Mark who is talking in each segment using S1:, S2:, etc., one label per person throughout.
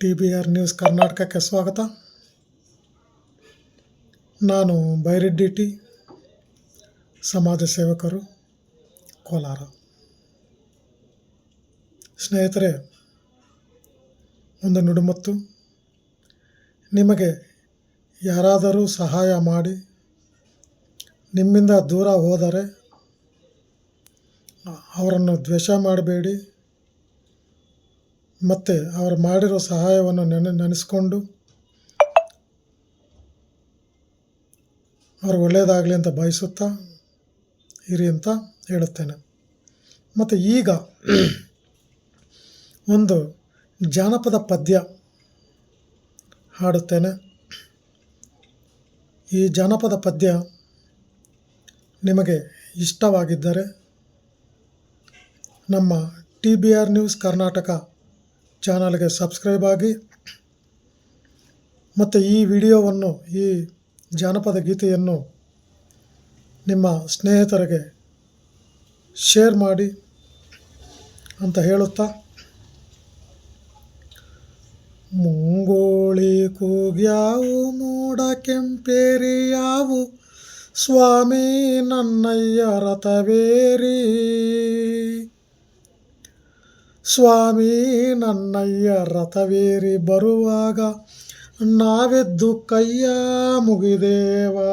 S1: T B R news ಕರ್ನಾಟಕಕ್ಕೆ ಸ್ವಾಗತ. ನಾನು ಬೈರೆಡ್ಡಿ ಟಿ, ಸಮಾಜ ಸೇವಕರು, ಕೋಲಾರ. ಸ್ನೇಹಿತರೆ, ಒಂದು ನುಡುಮತ್ತು. ನಿಮಗೆ ಯಾರಾದರೂ ಸಹಾಯ ಮಾಡಿ, ನಿಮ್ಮಿಂದ ದೂರ ಹೋದರೆ, ಅವರನ್ನು ದ್ವೇಷ ಮಾಡಬೇಡಿ. ಮತ್ತು ಅವರು ಮಾಡಿರೋ ಸಹಾಯವನ್ನು ನೆನೆ, ನೆನೆಸ್ಕೊಂಡು ಅವ್ರು ಒಳ್ಳೆಯದಾಗಲಿ ಅಂತ ಬಯಸುತ್ತಾ ಇರಿ ಅಂತ ಹೇಳುತ್ತೇನೆ. ಮತ್ತು ಈಗ ಒಂದು ಜಾನಪದ ಪದ್ಯ ಹಾಡುತ್ತೇನೆ. ಈ ಜಾನಪದ ಪದ್ಯ ನಿಮಗೆ ಇಷ್ಟವಾಗಿದ್ದರೆ ನಮ್ಮ T B R news Karnataka ಚಾನಲ್ಗೆ ಸಬ್ಸ್ಕ್ರೈಬ್ ಆಗಿ ಮತ್ತು ಈ ವಿಡಿಯೋವನ್ನು, ಈ ಜಾನಪದ ಗೀತೆಯನ್ನು ನಿಮ್ಮ ಸ್ನೇಹಿತರಿಗೆ ಶೇರ್ ಮಾಡಿ ಅಂತ ಹೇಳುತ್ತಾ, ಮುಂಗೋಳಿ ಕೂಗ್ಯಾವು, ಮೂಡ ಕೆಂಪೇರಿಯಾವು, ಸ್ವಾಮಿ ನನ್ನಯ್ಯ ರಥವೇರಿ. ಸ್ವಾಮಿ, ನನ್ನಯ್ಯ ರಥವೇರಿ ಬರುವಾಗ ನಾವೆದ್ದು ಕೈಯ ಮುಗಿದೇವಾ.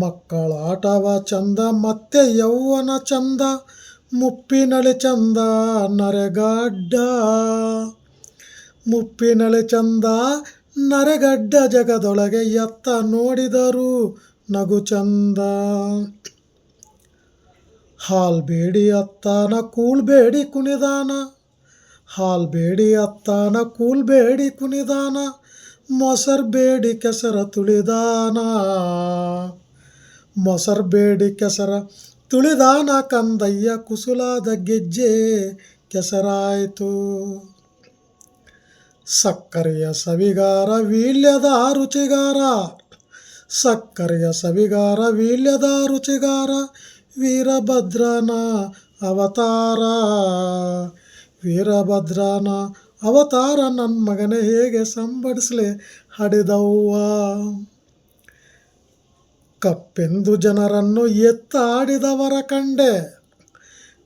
S1: ಮಕ್ಕಳಾಟವ ಚಂದ, ಮತ್ತೆ ಯೌವನ ಚಂದ, ಮುಪ್ಪಿನಳೆ ಚಂದ, ನರೆಗಡ್ಡ. ಮುಪ್ಪಿನಳೆ ಚಂದ, ನರೆಗಡ್ಡ ಜಗದೊಳಗೆ ಎತ್ತ ನೋಡಿದರು ನಗು ಚಂದ. ಹಾಲ್ ಬೇಡಿ ಅತ್ತಾನ ಕೂಳ್ಬೇಡಿ ಕುಣಿದಾನ. ಹಾಲ್ ಬೇಡಿ ಅತ್ತಾನ ಕೂಳ್ಬೇಡಿ ಕುಣಿದಾನ. ಮೊಸರು ಬೇಡಿ ಕೆಸರ ತುಳಿದಾನ. ಮೊಸರು ಬೇಡಿ ಕೆಸರ ತುಳಿದಾನ ಕಂದಯ್ಯ, ಕುಸುಲಾದ ಗೆಜ್ಜೆ ಕೆಸರಾಯಿತು. ಸಕ್ಕರೆಯ ಸವಿಗಾರ, ವೀಳ್ಯದ ರುಚಿಗಾರ. ಸಕ್ಕರೆಯ ಸವಿಗಾರ, ವೀಳ್ಯದ ರುಚಿಗಾರ. ವೀರಭದ್ರನ ಅವತಾರ. ವೀರಭದ್ರನ ಅವತಾರ ನನ್ನ ಮಗನೇ ಹೇಗೆ ಸಂಬಡಿಸಲಿ ಹಡಿದವ್ವ. ಕಪ್ಪೆಂದು ಜನರನ್ನು ಎತ್ತಾಡಿದವರ ಕಂಡೆ.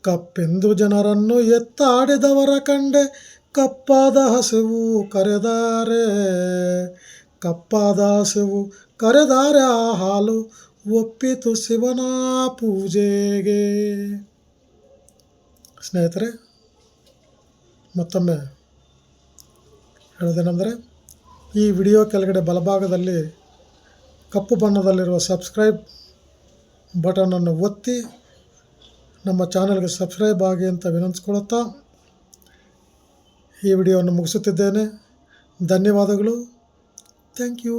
S1: ಕಪ್ಪೆಂದು ಜನರನ್ನು ಎತ್ತಾಡಿದವರ ಕಂಡೆ. ಕಪ್ಪಾದ ಹಸಿವು ಕರೆದಾರೆ. ಕಪ್ಪಾದ ಹಸಿವು ಕರೆದಾರೆ ಆ ಹಾಲು. ಒಪ್ಪಿತು ಶಿವನ ಪೂಜೆಗೆ. ಸ್ನೇಹಿತರೆ, ಮತ್ತೊಮ್ಮೆ ಹೇಳೋದೇನೆಂದರೆ, ಈ ವಿಡಿಯೋ ಕೆಳಗಡೆ ಬಲಭಾಗದಲ್ಲಿ ಕಪ್ಪು ಬಣ್ಣದಲ್ಲಿರುವ ಸಬ್ಸ್ಕ್ರೈಬ್ ಬಟನನ್ನು ಒತ್ತಿ ನಮ್ಮ ಚಾನಲ್ಗೆ ಸಬ್ಸ್ಕ್ರೈಬ್ ಆಗಿ ಅಂತ ವಿನಂತಿಸ್ಕೊಳ್ಳುತ್ತಾ ಈ ವಿಡಿಯೋವನ್ನು ಮುಗಿಸುತ್ತಿದ್ದೇನೆ. ಧನ್ಯವಾದಗಳು. Thank you.